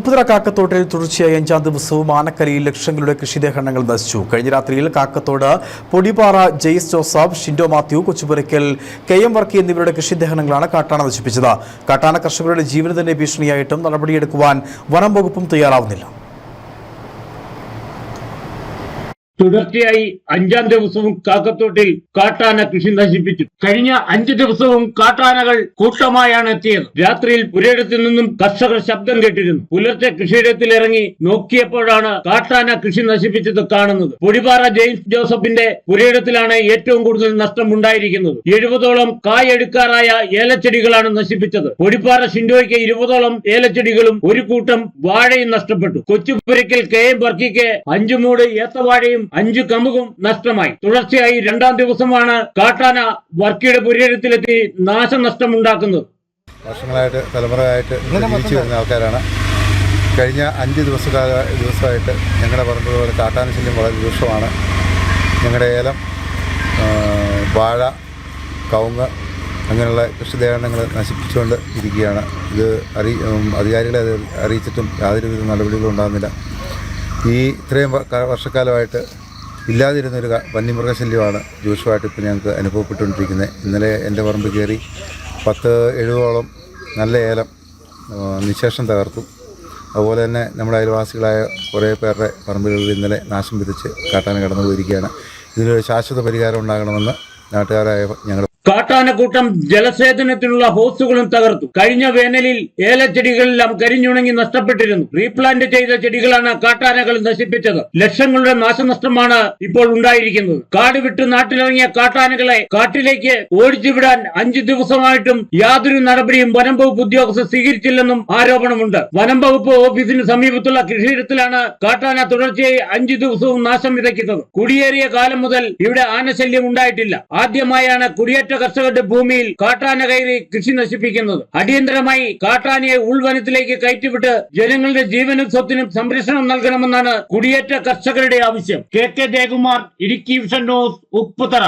ഉപ്പുതറ കാക്കത്തോട്ടിൽ തുടർച്ചയായി അഞ്ചാം ദിവസവും ആനക്കരയിൽ ലക്ഷങ്ങളുടെ കൃഷിദേഹങ്ങൾ നശിച്ചു. കഴിഞ്ഞ രാത്രിയിൽ കാക്കത്തോട് പൊടിപാറ ജെയ്സ് ജോസഫ് ഷിൻഡോ മാത്യു കൊച്ചുപുരയ്ക്കൽ കെ എം വർക്കി എന്നിവരുടെ കൃഷിദേഹങ്ങളാണ് കാട്ടാന നശിപ്പിച്ചത്. കാട്ടാന കർഷകരുടെ ജീവന് തന്നെ ഭീഷണിയായിട്ടും നടപടിയെടുക്കുവാൻ വനം വകുപ്പും തയ്യാറാവുന്നില്ല. തുടർച്ചയായി അഞ്ചാം ദിവസവും കാക്കത്തോട്ടിൽ കാട്ടാന കൃഷി നശിപ്പിച്ചു. കഴിഞ്ഞ അഞ്ചു ദിവസവും കാട്ടാനകൾ കൂട്ടമായാണ് എത്തിയത്. രാത്രിയിൽ പുരയിടത്തിൽ നിന്നും കർഷകർ ശബ്ദം കേട്ടിരുന്നു. പുലർച്ചെ കൃഷിയിടത്തിൽ ഇറങ്ങി നോക്കിയപ്പോഴാണ് കാട്ടാന കൃഷി നശിപ്പിച്ചത് കാണുന്നത്. പൊടിപാറ ജെയിംസ് ജോസഫിന്റെ പുരയിടത്തിലാണ് ഏറ്റവും കൂടുതൽ നഷ്ടം ഉണ്ടായിരിക്കുന്നത് എഴുപതോളം കായെടുക്കാറായ ഏലച്ചെടികളാണ് നശിപ്പിച്ചത്. പൊടിപ്പാറ ഷിൻഡോയ്ക്ക് ഇരുപതോളം ഏലച്ചെടികളും ഒരു കൂട്ടം വാഴയും നഷ്ടപ്പെട്ടു. കൊച്ചുപുരയ്ക്കൽ കെ എം വർക്കിക്ക് അഞ്ചു മൂട് ഏത്തവാഴയും അഞ്ചു കമുകും നഷ്ടമായി. തുടർച്ചയായി രണ്ടാം ദിവസമാണ് കാട്ടാന വർക്കിയുടെ പുരയിടത്തിലെത്തി നാശനഷ്ടം ഉണ്ടാക്കുന്നത് വർഷങ്ങളായിട്ട് തലമുറയായിട്ട് ജീവിച്ചു വരുന്ന ആൾക്കാരാണ്. കഴിഞ്ഞ അഞ്ച് ദിവസക്കാല ദിവസമായിട്ട് ഞങ്ങളുടെ പറഞ്ഞതുപോലെ കാട്ടാന ശല്യം വളരെ രൂക്ഷമാണ്. ഞങ്ങളുടെ ഏലം വാഴ കവുങ്ങ് അങ്ങനെയുള്ള കൃഷിദേഹങ്ങൾ നശിപ്പിച്ചുകൊണ്ട് ഇരിക്കുകയാണ്. ഇത് അറി അധികാരികളെ അറിയിച്ചിട്ടും യാതൊരുവിധ നടപടികളും ഉണ്ടാകുന്നില്ല. ഈ ഇത്രയും വർഷക്കാലമായിട്ട് ഇല്ലാതിരുന്നൊരു വന്യമൃഗശല്യമാണ് രൂക്ഷമായിട്ട് ഇപ്പോൾ ഞങ്ങൾക്ക് അനുഭവപ്പെട്ടുകൊണ്ടിരിക്കുന്നത്. ഇന്നലെ എന്റെ പറമ്പ് കയറി പത്ത് എഴുപതോളം നല്ല ഏലം നിശേഷം തകർത്തു. അതുപോലെ തന്നെ നമ്മുടെ അയൽവാസികളായ കുറേ പേരുടെ പറമ്പുകളിൽ ഇന്നലെ നാശം വിധിച്ച് കാട്ടാന കടന്നു പോയിരിക്കുകയാണ് ഇതിനൊരു ശാശ്വത പരിഹാരം ഉണ്ടാകണമെന്ന് നാട്ടുകാരായ ഞങ്ങൾ കാട്ടാനക്കൂട്ടം ജലസേചനത്തിനുള്ള ഹോസുകളും തകർത്തു. കഴിഞ്ഞ വേനലിൽ ഏലച്ചെടികളെല്ലാം കരിഞ്ഞുണങ്ങി നഷ്ടപ്പെട്ടിരുന്നു. റീപ്ലാന്റ് ചെയ്ത ചെടികളാണ് കാട്ടാനകൾ നശിപ്പിച്ചത്. ലക്ഷങ്ങളുടെ നാശനഷ്ടമാണ് ഇപ്പോൾ ഉണ്ടായിരിക്കുന്നത്. കാട് വിട്ട് നാട്ടിലിറങ്ങിയ കാട്ടാനകളെ കാട്ടിലേക്ക് ഓടിച്ചുവിടാൻ അഞ്ചു ദിവസമായിട്ടും യാതൊരു നടപടിയും വനം വകുപ്പ് ഉദ്യോഗസ്ഥർ സ്വീകരിച്ചില്ലെന്നും ആരോപണമുണ്ട്. വനം വകുപ്പ് ഓഫീസിന് സമീപത്തുള്ള കൃഷിയിടത്തിലാണ് കാട്ടാന തുടർച്ചയായി അഞ്ചു ദിവസവും നാശം വിതയ്ക്കുന്നത്. കുടിയേറിയ കാലം മുതൽ ഇവിടെ ആനശല്യം ഉണ്ടായിട്ടില്ല. ആദ്യമായാണ് കുടിയേറ്റ കർഷകരുടെ ഭൂമിയിൽ കാട്ടാന കയറി കൃഷി നശിപ്പിക്കുന്നത്. അടിയന്തരമായി കാട്ടാനയെ ഉൾവനത്തിലേക്ക് കയറ്റിവിട്ട് ജനങ്ങളുടെ ജീവനും സ്വത്തിനും സംരക്ഷണം നൽകണമെന്നാണ് കുടിയേറ്റ കർഷകരുടെ ആവശ്യം. K K Jayakumar Idukki vision news Upputhara.